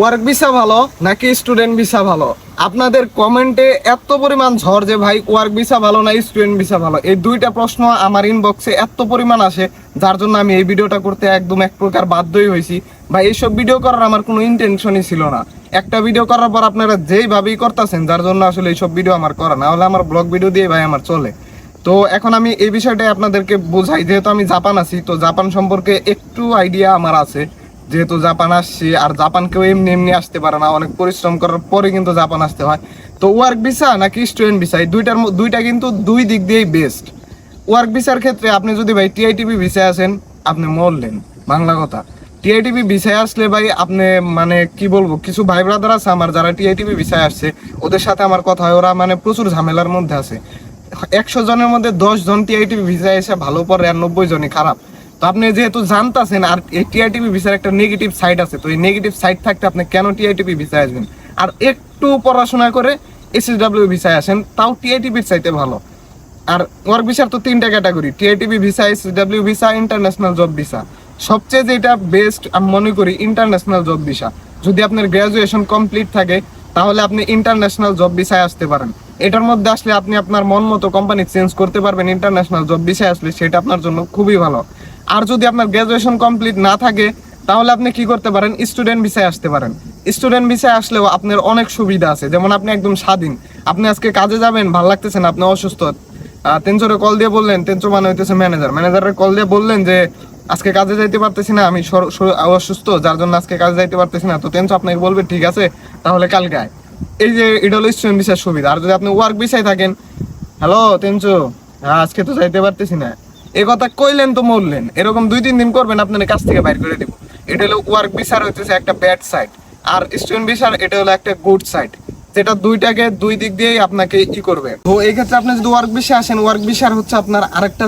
Work visa ভালো নাকি student visa ভালো? আপনাদের কমেন্টে এত পরিমাণ ঝড় যে ভাই ওয়ার্ক ভিসা ভালো না স্টুডেন্ট ভিসা ভালো, এই দুইটা প্রশ্ন আমার ইনবক্সে এত পরিমাণ আসে, যার জন্য আমি এই ভিডিওটা করতে একদম এক প্রকার বাধ্যই হয়েছি। ভাই, এইসব ভিডিও করার আমার কোনো ইন্টেনশনই ছিল না। একটা ভিডিও করার পর আপনারা যেইভাবেই করতেছেন, যার জন্য আসলে এইসব ভিডিও আমার করা, না হলে আমার ব্লগ ভিডিও দিয়ে ভাই আমার চলে। তো এখন আমি এই বিষয়টাই আপনাদেরকে বোঝাই, যেহেতু আমি জাপান আছি, তো জাপান সম্পর্কে একটু আইডিয়া আমার আছে। যেহেতু জাপান আসছি, আর জাপান কেউ এমনি এমনি আসতে পারে না। অনেক পরিশ্রম করার পরে কিন্তু জাপান আসতে হয়। তো ওয়ার্ক ভিসা নাকি স্টুডেন্ট ভিসা এই দুইটার দুইটা কিন্তু দুই দিক দিয়েই বেস্ট ওয়ার্ক ভিসার ক্ষেত্রে আপনি যদি ভাই টিআইটিপি ভিসায় আসেন, আপনি মরলেন। বাংলা কথা। টিআইটিপি ভিসায় আসলে ভাই আপনি মানে কি বলব, কিছু ভাই ব্রাদার আছে আমার যারা টিআইটিপি ভিসায় আসছে। ওদের সাথে আমার কথা হয়, ওরা মানে প্রচুর ঝামেলার মধ্যে আছে। একশো জনের মধ্যে দশ জন টিআইটিপি ভিসায় এসে ভালো পরে আর নব্বই জনই খারাপ। তো আপনি যেহেতু জানতাছেন, আর এই টিআইটিপি ভিসার একটা নেগেটিভ সাইড আছে, তো এই নেগেটিভ সাইড থাকতে আপনি কেন টিআইটিপি ভিসায় আসবেন? আর একটু পড়াশোনা করে এসএসডব্লিউ ভিসায় আসেন, তাও টিআইটিপির চাইতে ভালো। আর ওয়ার্ক ভিসার তো তিনটা category TITP visa SW visa international job visa সবচেয়ে যেটা বেস্ট আমি মনে করি ইন্টারন্যাশনাল জব ভিসা যদি আপনার গ্র্যাজুয়েশন কমপ্লিট থাকে, তাহলে আপনি ইন্টারন্যাশনাল জব ভিসায় আসতে পারেন। এটার মধ্যে আসলে আপনি আপনার মন মতো কোম্পানি চেঞ্জ করতে পারবেন ইন্টারন্যাশনাল জব ভিসায় আসলে সেটা আপনার জন্য খুবই ভালো। আর যদি আপনার গ্রাজুয়েশন কমপ্লিট না থাকে, তাহলে আপনি কি করতে পারেন? স্টুডেন্ট ভিসায় আসতে পারেন। স্টুডেন্ট ভিসায় আসলেও আপনার অনেক সুবিধা আছে। যেমন আপনি একদম স্বাধীন। আপনি আজকে কাজে যাবেন, ভালো লাগতেছে না, আপনি অসুস্থ। তেনচোরে কল দিয়ে বললেন তেনচো মানে হইতেছে ম্যানেজার ম্যানেজারের কল দিয়ে বললেন যে, আজকে কাজে যাইতে পারতেছি না, আমি অসুস্থ, যার জন্য আজকে কাজে যাইতে পারতেছি না। তো তেনচো আপনাকে বলবে, ঠিক আছে, তাহলে কালকে আয় এই যে এটা হলো স্টুডেন্ট ভিসার সুবিধা। আর যদি আপনি ওয়ার্ক ভিসায় থাকেন হ্যালো হ্যাঁ আজকে তো যাইতে পারতেছি না। এই কথা কইলেন তো মরলেন। এরকম দুই তিন দিন করবেন, আপনার কাছ থেকে বাইর করে দিব। এটা হলো ওয়ার্ক ভিসার হইতেছে একটা ব্যাড সাইড আর স্টুডেন্ট ভিসার এটা হলো একটা গুড সাইড যেটা দুইটাকে দুই দিক দিয়েই আপনাকে ই করবে। তো এই ক্ষেত্রে আপনি যদি ওয়ার্ক বেশি আসেন ওয়ার্ক বেশি হচ্ছে আপনার আরেকটা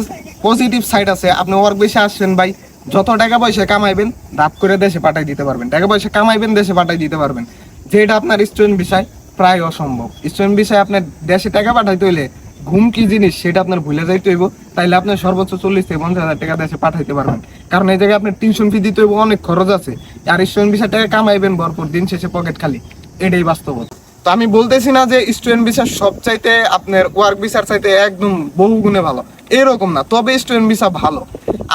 পজিটিভ সাইড আছে। আপনি ওয়ার্ক বেশি আসছেন ভাই, যত টাকা পয়সা কামাইবেন দাপ করে দেশে পাঠাই দিতে পারবেন। টাকা পয়সা কামাইবেন, দেশে পাঠাই দিতে পারবেন। যেটা আপনার স্টুডেন্ট বিষয় প্রায় অসম্ভব। স্টুডেন্ট বিষয় আপনার দেশে টাকা পাঠাইতে হইলে ঘুম কি জিনিস সেটা আপনার ভুলে যাইতে হইব। তাইলে আপনি সর্বোচ্চ চল্লিশ থেকে পঞ্চাশ হাজার টাকা দেশে পাঠাইতে পারবেন। কারণ এই জায়গায় আপনার টিউশন ফি দিতে হইব, অনেক খরচ আছে। আর স্টুডেন্ট বিষয় টাকা কামাইবেন ভরপুর, দিন শেষে পকেট খালি। এটাই বাস্তবতা। তো আমি বলতেছি না যে স্টুডেন্ট ভিসা সব চাইতে আপনার ওয়ার্ক ভিসার চাইতে একদম বহু গুণে ভালো। এরকম না, তবে স্টুডেন্ট ভিসা ভালো।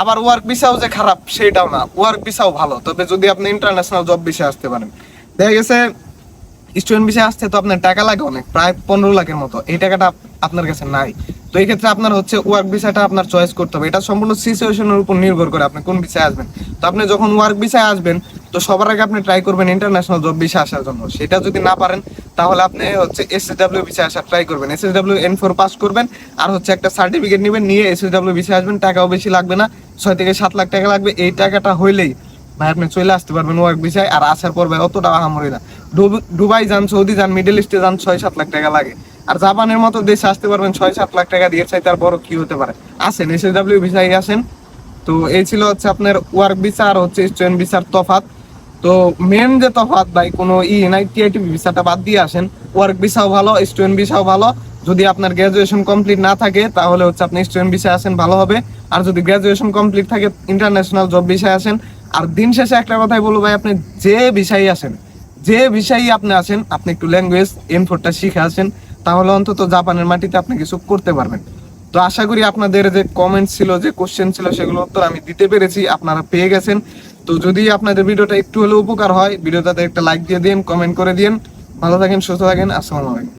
আবার ওয়ার্ক ভিসাও যে খারাপ, সেটাও না। ওয়ার্ক ভিসাও ভালো। তবে যদি আপনি ইন্টারন্যাশনাল জব ভিসা আসতে পারেন। দেখা গেছে স্টুডেন্ট ভিসা আসতে তো আপনার টাকা লাগে অনেক, প্রায় পনেরো লাখের মতো। এই টাকাটা আপনার কাছে নাই। তো এই ক্ষেত্রে আপনার হচ্ছে ওয়ার্ক ভিসাটা আপনার চয়েস করতে হবে। এটা সম্পূর্ণ সিচুয়েশনের উপর নির্ভর করে আপনি কোন ভিসায় আসবেন। তো আপনি যখন ওয়ার্ক ভিসায় আসবেন, তো সবার আগে আপনি ট্রাই করবেন ইন্টারন্যাশনাল জব ভিসা আসার জন্য। সেটা যদি না পারেন, তাহলে আপনি হচ্ছে এসএসডব্লিউ ভিসা আসার ট্রাই করবেন। এসএসডব্লিউ এন ফোর পাস করবেন, আর হচ্ছে একটা সার্টিফিকেট নেবেন, নিয়ে এসএসডব্লিউ ভিসা আসবেন। টাকাও বেশি লাগবে না, ছয় থেকে সাত লাখ টাকা লাগবে। এই টাকাটা হইলেই ভাই, আপনি চলে আসতে পারবেন ওয়ার্ক ভিসায় আর আসার পর ভাই অতটা আহামরি না। দুবাই যান, সৌদি যান মিডল ইস্টে যান, ছয় সাত লাখ টাকা লাগে। আর জাপানের মতো দেশে আসতে পারবেন ছয় সাত লাখ টাকা দিয়ে চাইতে আর বড় কি হতে পারে? আসেন এসএসডব্লিউ ভিসায় আসেন। তো এই ছিল হচ্ছে আপনার ওয়ার্ক ভিসা আর হচ্ছে স্টুডেন্ট ভিসার তফাৎ। তো মেন যে তফাৎ ভাই, কোনো ই নাই ভিসাটা বাদ দিয়ে আসেন। ওয়ার্ক ভিসাও ভালো স্টুডেন্ট ভিসাও ভালো। যদি আপনার গ্রাজুয়েশন কমপ্লিট না থাকে, তাহলে হচ্ছে আপনি স্টুডেন্ট ভিসা আসেন, ভালো হবে। আর যদি গ্রাজুয়েশন কমপ্লিট থাকে ইন্টারন্যাশনাল জব ভিসায় আসেন। আর দিন শেষে একটা কথাই বলব ভাই, আপনি যে বিষয়ে আসেন যে বিষয়ে আপনি আসেন আপনি একটু ল্যাঙ্গুয়েজ এন ফোরটা শিখে আসেন, তাহলে অন্তত জাপানের মাটিতে আপনি কিছু করতে পারবেন। তো আশা করি আপনাদের যে কমেন্ট ছিল, যে কোশ্চেন ছিল, সেগুলো উত্তর আমি দিতে পেরেছি, আপনারা পেয়ে গেছেন। তো যদি আপনাদের ভিডিওটা একটু হলেও উপকার হয়, ভিডিওটাতে একটা লাইক দিয়ে দিন কমেন্ট করে দিন ভালো থাকেন, সুস্থ থাকেন, আসসালামু আলাইকুম।